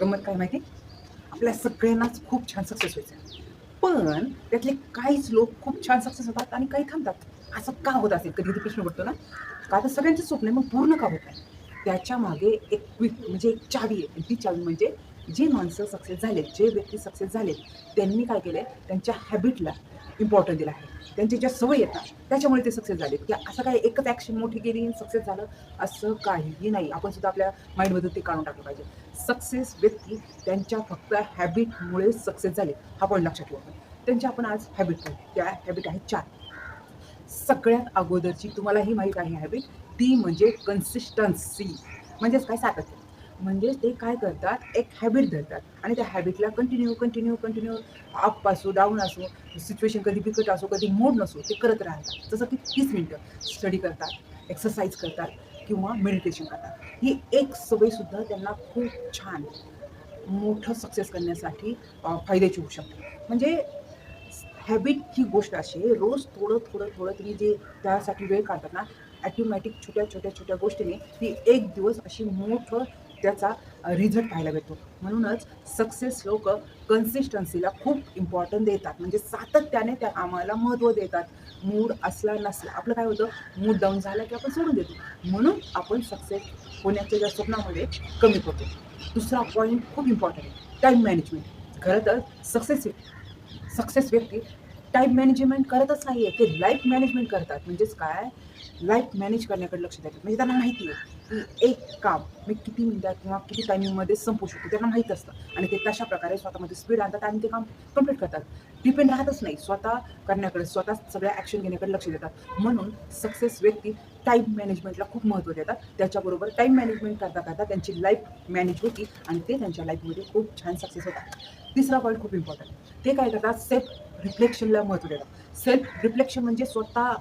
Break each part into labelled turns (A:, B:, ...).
A: गंमत काय माहिती? आपल्या सगळ्यांनाच खूप छान सक्सेस व्हायचं पण त्यातले काहीच लोक खूप छान सक्सेस होतात आणि काही थांबतात. असं का होत असेल? कधी कधी प्रश्न पडतो ना. का तर सगळ्यांचे स्वप्न आहे, मग पूर्ण का होत आहे? त्याच्यामागे एक क्विक म्हणजे एक चावी आहे. ती चावी म्हणजे जी माणसं सक्सेस झालेत जे व्यक्ती सक्सेस झालेत त्यांनी काय केलं आहे त्यांच्या हॅबिटला इम्पॉर्टन्स दिला आहे. त्यांच्या ज्या सवय येतात त्याच्यामुळे ते सक्सेस झालेत. की असं काय एकच ॲक्शन मोठी गेली सक्सेस झालं? असं काहीही नाही. आपण सुद्धा आपल्या माइंडमधून ते काढून टाकलं पाहिजे. सक्सेस व्यक्ती त्यांच्या फक्त हॅबिटमुळे सक्सेस झाले. हा पॉईंट लक्षात ठेवा. त्यांच्या आपण आज हॅबिट पाहिजे त्या हॅबिट आहेत चार. सगळ्यात अगोदरची तुम्हाला ही माहीत आहे हॅबिट ती म्हणजे कन्सिस्टन्सी म्हणजेच काय सातत्य? म्हणजे ते काय करतात? एक हॅबिट धरतात. आणि त्या हॅबिटला कंटिन्यू कंटिन्यू कंटिन्यू अप असो डाऊन असो सिच्युएशन कधी बिकट असो कधी मूड नसो ते करत राहतात. जसं की तीस मिनटं स्टडी करतात एक्सरसाइज करतात किंवा मेडिटेशन करतात. ही एक सवयसुद्धा त्यांना खूप छान मोठं सक्सेस करण्यासाठी फायद्याची होऊ शकते. म्हणजे हॅबिट ही गोष्ट अशी आहे रोज थोडं थोडं थोडं तुम्ही जे त्यासाठी वेळ काढतात ना ॲटोमॅटिक छोट्या छोट्या छोट्या गोष्टीने ती एक दिवस अशी मोठं त्याचा रिझल्ट पाहायला भेटतो. म्हणूनच सक्सेस लोक कन्सिस्टन्सीला खूप इम्पॉर्टंट देतात. म्हणजे सातत्याने त्या कामाला महत्त्व देतात. मूड असला नसला आपलं काय होतं? मूड डाऊन झाला की आपण सोडून देतो. म्हणून आपण सक्सेस होण्याच्या ज्या स्वप्नामध्ये कमी पडतो. दुसरा पॉईंट खूप इम्पॉर्टंट आहे टाईम मॅनेजमेंट खरं तर सक्सेस सक्सेस व्यक्ती टाईम मॅनेजमेंट करतच नाही आहे ते लाईफ मॅनेजमेंट करतात. म्हणजेच काय? लाईफ मॅनेज करण्याकडे लक्ष देतात म्हणजे त्यांना माहिती आहे की एक काम मी किती मिनिटात किंवा किती टायमिंगमध्ये संपू शकतो त्यांना माहीत असतं. आणि ते तशा प्रकारे स्वतःमध्ये स्पीड आणतात आणि ते काम कंप्लीट करतात. डिपेंड राहतच नाही. स्वतः करण्याकडे स्वतः सगळ्या ॲक्शन घेण्याकडे लक्ष देतात. म्हणून सक्सेस व्यक्ती टाईम मॅनेजमेंटला खूप महत्त्व देतात. त्याच्याबरोबर टाईम मॅनेजमेंट करता करता त्यांची लाईफ मॅनेज होती आणि ते त्यांच्या लाईफमध्ये खूप छान सक्सेस होतात. तिसरा पॉईंट खूप इम्पॉर्टंट ते काय करतात? सेल्फ रिफ्लेक्शनला महत्त्व देतात. सेल्फ रिफ्लेक्शन म्हणजे स्वतः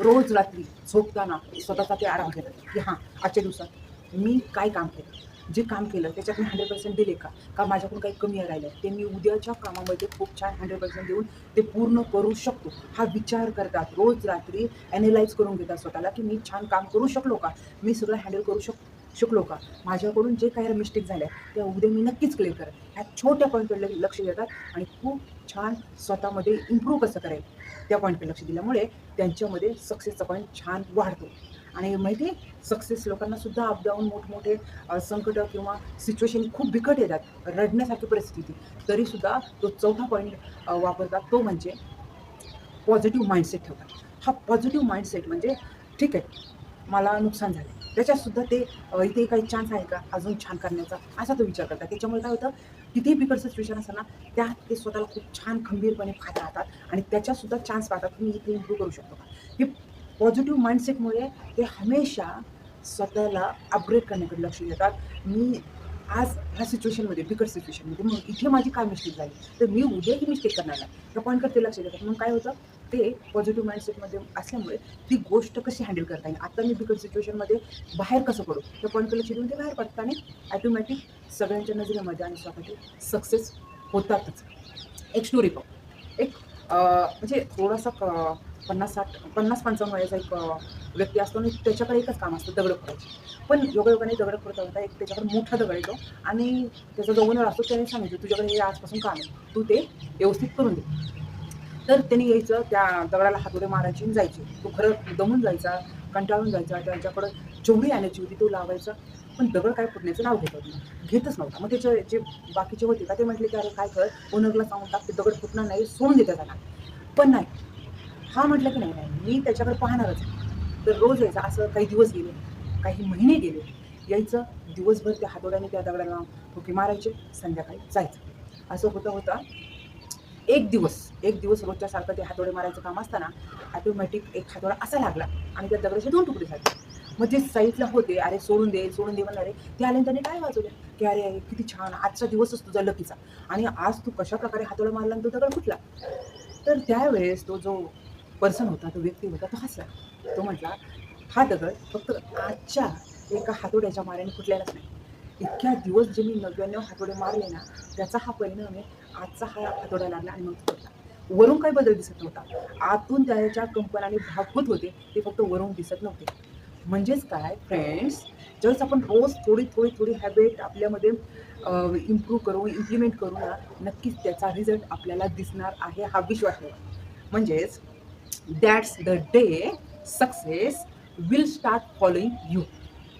A: रोज रात्री झोपताना स्वतःचा ते आराम घेतात की हां आजच्या दिवसात मी काय काम केलं? जे काम केलं त्याच्यात मी हंड्रेड पर्सेंट दिले का? का माझ्याकडून काही कमी राहिलं ते मी उद्याच्या कामामध्ये खूप छान हंड्रेड पर्सेंट देऊन ते पूर्ण करू शकतो. हा विचार करतात. रोज रात्री ॲनालाइज करून घेतात स्वतःला की मी छान काम करू शकलो का? मी सगळं हँडल करू शकतो. शिकलो का? माझ्याकडून जे काही मिस्टेक झाल्या त्या उद्या मी नक्कीच क्लिअर करेन. ह्या छोट्या पॉईंटकडे लक्ष देतात आणि खूप छान स्वतःमध्ये इम्प्रूव्ह कसं करेल त्या पॉईंटकडे लक्ष दिल्यामुळे त्यांच्यामध्ये सक्सेसचा पॉईंट छान वाढतो. आणि माहिती आहे सक्सेस लोकांना सुद्धा अपडाऊन मोठमोठे संकट किंवा सिच्युएशन खूप बिकट येतात रडण्यासारखी परिस्थिती. तरीसुद्धा तो चौथा पॉईंट वापरतात तो म्हणजे पॉझिटिव्ह माइंडसेट ठेवतात. हा पॉझिटिव्ह माइंडसेट म्हणजे ठीक आहे मला नुकसान झालं त्याच्यातसुद्धा ते इथे काही चान्स आहे का? अजून छान करण्याचा? असा तो विचार करतात. त्याच्यामुळे काय होतं कितीही बिकट सिच्युएशन असताना त्यात ते स्वतःला खूप छान खंबीरपणे पाहत राहतात आणि त्याच्यातसुद्धा चान्स पाहतात. मी इथे इम्प्रूव्ह करू शकतो. का हे पॉझिटिव्ह माइंडसेटमुळे ते हमेशा स्वतःला अपग्रेड करण्याकडे लक्ष देतात. मी आज ह्या सिच्युएशनमध्ये बिकट सिच्युएशनमध्ये मग इथे माझी काय मिस्टेक झाली? तर मी उद्या ही मिस्टेक करणार नाही. त्या पॉईंटकडे ते लक्ष देतात. मग काय होतं ते पॉझिटिव्ह माइंडसेटमध्ये असल्यामुळे ती गोष्ट कशी हँडल करता येईल? आता मी बिकट सिच्युएशनमध्ये बाहेर कसं पडू? त्या पॉईंट कलर देऊन ते बाहेर पडतात आणि ॲटोमॅटिक सगळ्यांच्या नजरेमध्ये आणि स्वतःचे सक्सेस होतातच. एक स्टोरी पाहू. एक म्हणजे थोडासा क- पन्नास साठ पन्नास पंचावन्न वयाचा एक व्यक्ती असतो आणि त्याच्याकडे एकच काम असतं दगड फोडायची पण योगायोगाने दगड फोडता होता एक त्याच्याकडे मोठा दगड येतो आणि त्याचा जो ओनर असतो त्याने सांगितलं तुझ्याकडे हे आजपासून काम आहे. तू ते व्यवस्थित करून दे. तर त्यांनी यायचं त्या दगडाला हातोडे मारायची आणि जायचे. तो खरं दमून जायचा कंटाळून जायचा त्यांच्याकडं जेवढी एनर्जी होती तो लावायचा. पण दगड काय फुटण्याचं नाव घेत होतं. घेतच नव्हता. मग त्याचे जे बाकीचे होते का ते म्हटले की अरे काय कर? ओनरला सांगून टाक ते दगड फुटणार नाही सोडून देतात त्याला. पण नाही. हा म्हटलं की नाही नाही मी त्याच्याकडे पाहणारच तर रोज यायचा. असं काही दिवस गेले काही महिने गेले. यायचं. दिवसभर त्या हातोड्याने त्या दगडाला ठोके मारायचे. संध्याकाळी जायचं. असं होतं होतं एक दिवस एक दिवस रोजच्या सारखं ते हातोडे मारायचं काम असताना ॲटोमॅटिक एक हातोडा असा लागला आणि त्या दगडाचे दोन तुकडे झाले. मग जे साईडला होते अरे सोडून दे सोडून दे म्हणणारे ते आले त्याने काय वाजवले? की अरे अरे किती छान आजचा दिवसच तुझा लकीचा. आणि आज तू कशा प्रकारे हातोडा मारला आणि तो दगड फुटला? तर त्यावेळेस तो जो पर्सन होता तो व्यक्ती होता तो हसला. तो म्हटला हा दगड फक्त आजच्या एका हातोड्याच्या माऱ्याने फुटलेलाच नाही. इतक्या दिवस जे मी नव्याण्णव हातोडे मारले ना त्याचा हा परिणाम आहे. आजचा हा हातोडा लागला आणि मग तो वरून काही बदल दिसत नव्हता. आतून त्याच्या कंपनाने भागवत होते ते फक्त वरून दिसत नव्हते. म्हणजेच काय फ्रेंड्स ज्यावेळेस आपण रोज थोडी थोडी थोडी हॅबिट आपल्यामध्ये इम्प्रूव्ह करू इम्प्लिमेंट करू ना नक्कीच त्याचा रिझल्ट आपल्याला दिसणार आहे हा विश्वास ठेवा. म्हणजेच that's the day success will start following you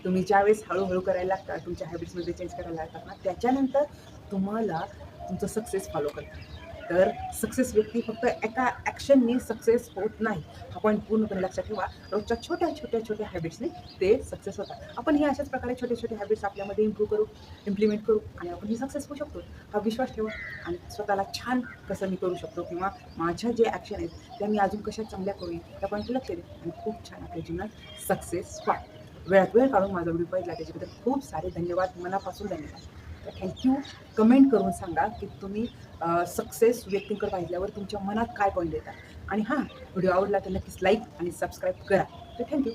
A: तुम्ही ज्यावेळेस हळूहळू करायला लागता तुमच्या हॅबिट्समध्ये चेंज करायला लागतात ना त्याच्यानंतर तुम्हाला तुमचं सक्सेस फॉलो करतात तर सक्सेस व्यक्ती फक्त एका ॲक्शनने सक्सेस होत नाही. हा पॉईंट पूर्णपणे लक्षात ठेवा रोजच्या छोट्या छोट्या छोट्या हॅबिट्सने ते सक्सेस होतात. आपण हे अशाच प्रकारे छोटे छोटे हॅबिट्स आपल्यामध्ये इम्प्रूव्ह करू इम्प्लिमेंट करू आणि आपण ही सक्सेस होऊ शकतो. हा विश्वास ठेवा आणि स्वतःला छान कसं मी करू शकतो किंवा माझ्या जे ॲक्शन आहेत त्या मी अजून कशा चांगल्या करू त्या पॉईंटला लक्ष दे आणि खूप छान आपल्या जीवनात सक्सेस व्हा वेळात वेळ काढून माझा व्हिडिओ पाहिला त्याच्याबद्दल खूप सारे धन्यवाद. मनापासून धन्यवाद. तर थँक्यू कमेंट करून सांगा की तुम्ही सक्सेस व्यक्तींकडे पाहिल्यावर तुमच्या मनात काय पॉईंट येतात. आणि हां व्हिडिओ आवडला तर नक्कीच लाईक आणि सबस्क्राईब करा. तर थँक्यू